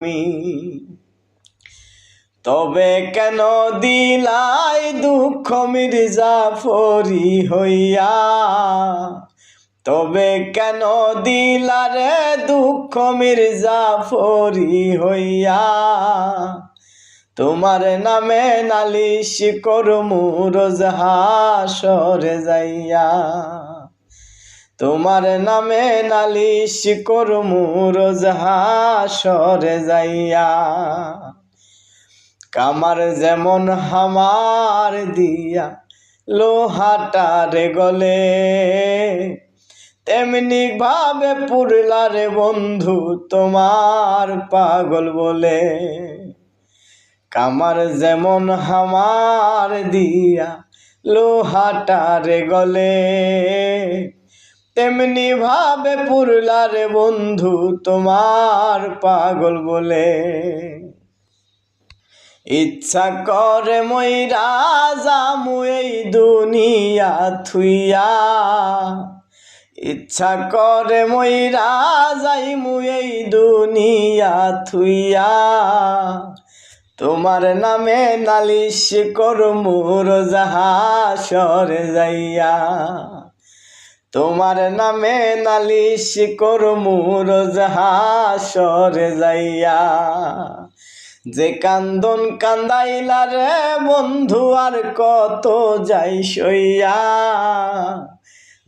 আমি তবে কেন দিলাই দুঃখ মির্জাফরি হইয়া? তবে কেন দিলারে দুঃখ মির্জাফরি হইয়া? তোমার নামে নালিশ করমু রোজ হাসরে যাইয়া। তোমার নামে নালিশ করমু রোজ হাসরে যাইয়া। কামার যেমন হামার দিয়া লোহাটারে গলে, তেমনি ভাবে পুরলারে বন্ধু তোমার পাগল বলে। কামার যেমন হামার দিয়া লোহাটারে গলে তেমনি ভাবে পুরলারে বন্ধু, তোমার পাগল বলে। ইচ্ছা করে মই রাজামু এই দুনিয়া থুইয়া। ইচ্ছা করে মই রাজাইমু এই দুনিয়া থুইয়া। তোমার নামে নালিশ করমু রোজাহাসরে যাইয়া। তোমার নামে নালিশ করমু রোজাহাসরে যাইয়া। যে কান্দন কান্দাইলা রে বন্ধু, আর কত যাই সইয়া।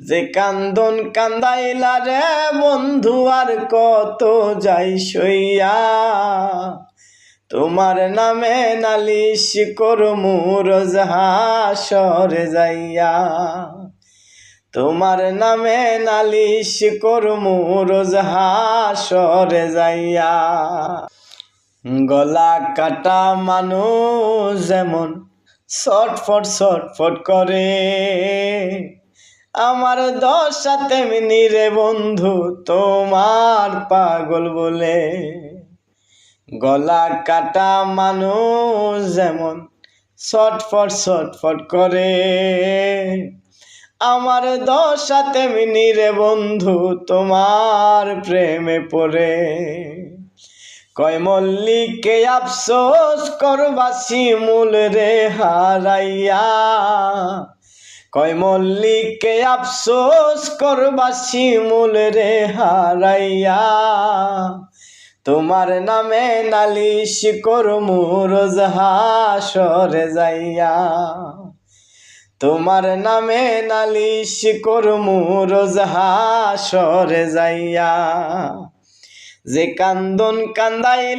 যে কান্দন কান্দাইলা রে বন্ধু, আর কত যাই সইয়া। তোমার নামে নালিশ করমু রোজহাসরে যাইয়া। তোমার নামে নালিশ করমু রোজহাসরে যাইয়া। গলা কাটা মানুষ যেমন ছটফট ছটফট করে। আমার দশা তেমনি রে বন্ধু, তোমার পাগল বলে। গলা কাটা মানুষ যেমন ছটফট ছটফট করে। আমার দশা তেমনি রে বন্ধু, তোমার প্রেমে পড়ে। কয় মল্লিকে, আফসোস করবাসি মূল রে হারাইয়া। কয় মল্লিকে, আফসোস করবাসি মূল রে হারাইয়া। তোমার নামে নালিশ করমু, রোজ হাসরে যাইয়া। তোমার নামে নালিশ করমু রোজ হাসরে যাইয়া। যে কান্দন কান্দাই